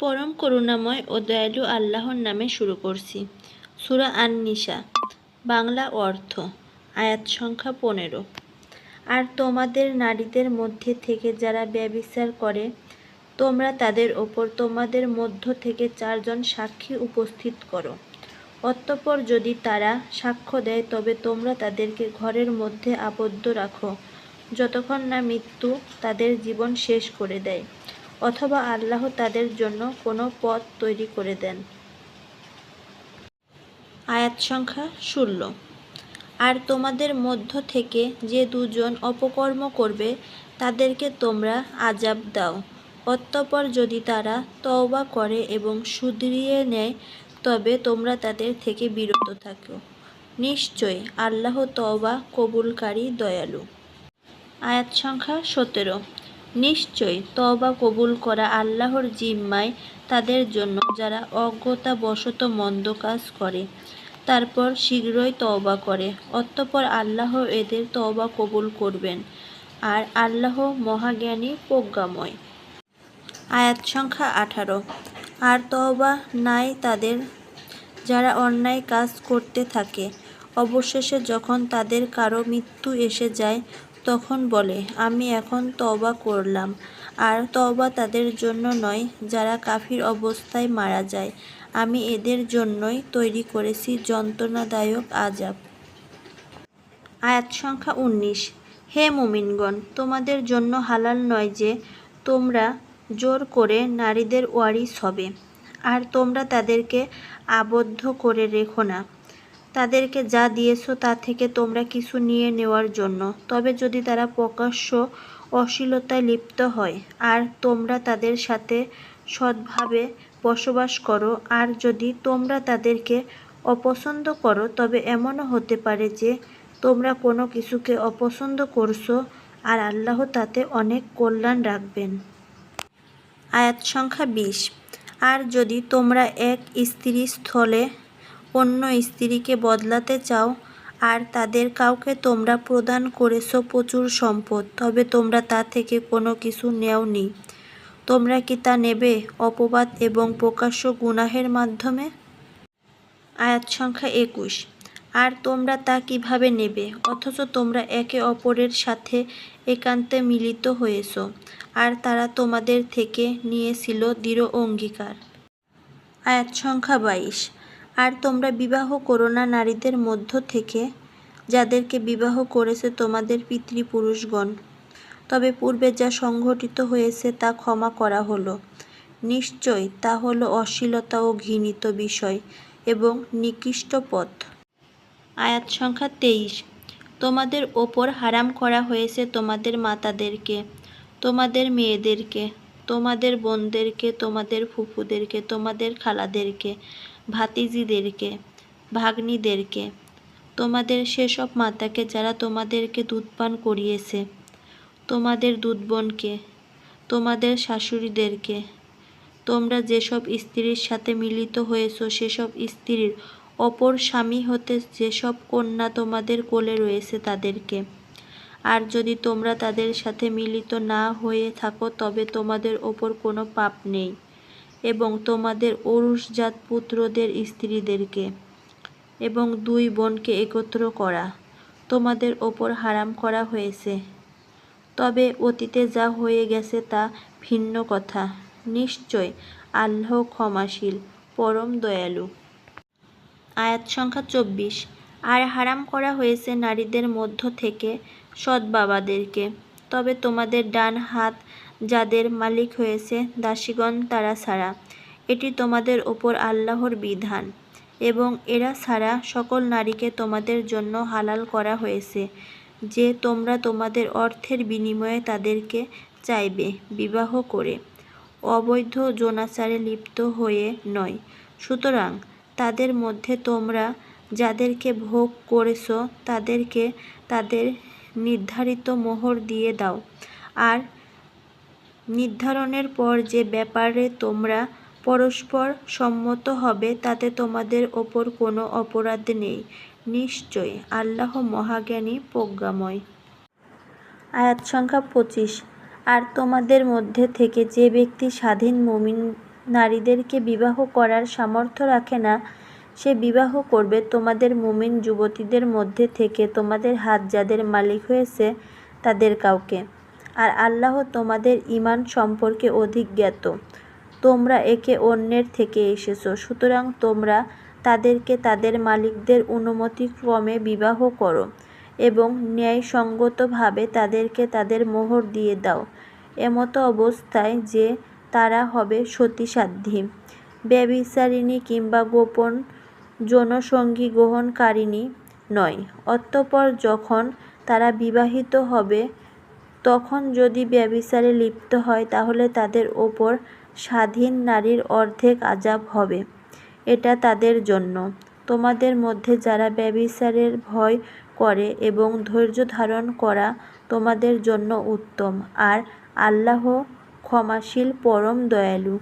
পরম করুণাময় ও দয়ালু আল্লাহর নামে শুরু করছি। সুরা আন নিসা বাংলা অর্থ, আয়াত সংখ্যা পনেরো। আর তোমাদের নারীদের মধ্যে থেকে যারা ব্যভিচার করে, তোমরা তাদের ওপর তোমাদের মধ্য থেকে চারজন সাক্ষী উপস্থিত করো। অতঃপর যদি তারা সাক্ষ্য দেয়, তবে তোমরা তাদেরকে ঘরের মধ্যে আবদ্ধ রাখো, যতক্ষণ না মৃত্যু তাদের জীবন শেষ করে দেয়। অথবা আল্লাহ তাদের জন্য কোনো পথ তৈরি করে দেন। আয়াত সংখ্যা ষোলো। আর তোমাদের মধ্য থেকে যে দুজন অপকর্ম করবে, তাদেরকে তোমরা আজাব দাও। অতঃপর যদি তারা তওবা করে এবং শুধরিয়ে নেয়, তবে তোমরা তাদের থেকে বিরত থাকো। নিশ্চয় আল্লাহ তওবা কবুলকারী, দয়ালু। আয়াত সংখ্যা সতেরো। নিশ্চয় তওবা কবুল করা আল্লাহর জিম্মায় তাদের জন্য যারা অজ্ঞতাবশত মন্দ কাজ করে, তারপর শীঘ্রই তওবা করে। অতঃপর আল্লাহ এদের তওবা কবুল করবেন, আর আল্লাহ মহাজ্ঞানী প্রজ্ঞাময়। আয়াত সংখ্যা আঠারো। আর তওবা নাই তাদের, যারা অন্যায় কাজ করতে থাকে, অবশেষে যখন তাদের কারও মৃত্যু এসে যায় তখন বলে, আমি এখন তবা করলাম। আর তবা তাদের জন্য নয়, যারা কাফির অবস্থায় মারা যায়। আমি এদের জন্যই তৈরি করেছি যন্ত্রণাদায়ক আজাব আয়াত সংখ্যা উনিশ। হে মুমিনগণ, তোমাদের জন্য হালাল নয় যে তোমরা জোর করে নারীদের ওয়ারিস হবে, আর তোমরা তাদেরকে আবদ্ধ করে রেখো না। তাদেরকে যা দিয়েছ তা থেকে তোমরা কিছু নিয়ে নেওয়ার জন্য। তবে যদি তারা প্রকাশ্য অশ্লীলতায় লিপ্ত হয়, আর তোমরা তাদের সাথে সৎভাবে বসবাস করো, আর যদি তোমরা তাদেরকে অপছন্দ করো, তবে এমনও হতে পারে যে তোমরা কোনো কিছুকে অপছন্দ করছ আর আল্লাহ তাতে অনেক কল্যাণ রাখবেন। আয়াত সংখ্যা বিশ। আর যদি তোমরা এক স্ত্রী স্থলে অন্য স্ত্রীকে বদলাতে চাও আর তাদের কাউকে তোমরা প্রদান করেছ প্রচুর সম্পদ, তবে তোমরা তা থেকে কোনো কিছু নেওনি। তোমরা কি তা নেবে অপবাদ এবং প্রকাশ্য গুনাহের মাধ্যমে? আয়াত সংখ্যা একুশ। আর তোমরা তা কীভাবে নেবে? অথচ তোমরা একে অপরের সাথে একান্তে মিলিত হয়েছ, আর তারা তোমাদের থেকে নিয়েছিল দৃঢ় অঙ্গীকার। আয়াত সংখ্যা বাইশ। আর তোমরা বিবাহ করো না নারীদের মধ্য থেকে, যাদেরকে বিবাহ করেছে তোমাদের পিতৃপুরুষগণ। তবে পূর্বে যা সংঘটিত হয়েছে তা ক্ষমা করা হলো। নিশ্চয় তা হলো অশ্লীলতা ও ঘৃণিত বিষয় এবং নিকৃষ্ট পথ। আয়াত সংখ্যা তেইশ। তোমাদের ওপর হারাম করা হয়েছে তোমাদের মাতাদেরকে, তোমাদের মেয়েদেরকে, তোমাদের বোনদেরকে, তোমাদের ফুফুদেরকে, তোমাদের খালাদেরকে ভাতিজিদেরকে, ভাগ্নিদেরকে, তোমাদের সেসব মাতাকে যারা তোমাদেরকে দুধপান করিয়েছে, তোমাদের দুধবোনকে, তোমাদের শাশুড়িদেরকে, তোমরা যেসব স্ত্রীর সাথে মিলিত হয়েছো, সেসব স্ত্রীর অপর স্বামী হতে যেসব কন্যা তোমাদের কোলে রয়েছে তাদেরকে। আর যদি তোমরা তাদের সাথে মিলিত না হয়ে থাকো, তবে তোমাদের ওপর কোনো পাপ নেই। এবং তোমাদের অরুষজাত পুত্রদের স্ত্রীদেরকে এবং দুই বোনকে একত্র করা। তোমাদের ওপর হারাম করা হয়েছে। তবে অতীতে যা হয়ে গেছে তা ভিন্ন কথা। নিশ্চয় আল্লাহ ক্ষমাশীল, পরম দয়ালু। আয়াত সংখ্যা চব্বিশ। আর হারাম করা হয়েছে নারীদের মধ্য থেকে সৎ বাবাদেরকে। তবে তোমাদের ডান হাত যাদের মালিক হয়েছে দাসীগণ তারা ছাড়া এটি তোমাদের ওপর আল্লাহর বিধান। এবং এরা ছাড়া সকল নারীকে তোমাদের জন্য হালাল করা হয়েছে, যে তোমরা তোমাদের অর্থের বিনিময়ে তাদেরকে চাইবে, বিবাহ করে। অবৈধ জোনাচারে লিপ্ত হয়ে নয়। সুতরাং তাদের মধ্যে তোমরা যাদেরকে ভোগ করেছ, তাদেরকে তাদের নির্ধারিত মোহর দিয়ে দাও। আর নির্ধারণের পর যে ব্যাপারে তোমরা পরস্পর সম্মত হবে, তাতে তোমাদের ওপর কোনো অপরাধ নেই। নিশ্চয়, আল্লাহ মহাজ্ঞানী প্রজ্ঞাময়। আয়াত সংখ্যা পঁচিশ। আর তোমাদের মধ্যে থেকে যে ব্যক্তি স্বাধীন মমিন নারীদেরকে বিবাহ করার সামর্থ্য রাখে না, সে বিবাহ করবে তোমাদের মুমিন যুবতীদের মধ্যে থেকে। তোমাদের হাত যাদের মালিক হয়েছে, তাদের কাউকে। আর আল্লাহ তোমাদের ঈমান সম্পর্কে অধিক জ্ঞাত। তোমরা একে অন্যের থেকে এসেছ, সুতরাং তোমরা তাদেরকে তাদের মালিকদের অনুমতিক্রমে বিবাহ করো এবং ন্যায়সঙ্গতভাবে তাদেরকে তাদের মোহর দিয়ে দাও। এমতো অবস্থায় যে তারা হবে সতীসাধ্যী। ব্যভিচারিণী কিংবা গোপন জনসঙ্গী গ্রহণকারিণী নয়, অতঃপর যখন তারা বিবাহিত হবে তখন যদি ব্যবিচারে লিপ্ত হয়, তাহলে তাদের ওপর স্বাধীন নারীর অর্ধেক আজাব হবে। এটা তাদের জন্য। তোমাদের মধ্যে যারা ব্যবিচারের ভয় করে এবং ধৈর্য ধারণ করা তোমাদের জন্য উত্তম। আর আল্লাহ ক্ষমাশীল, পরম দয়ালু।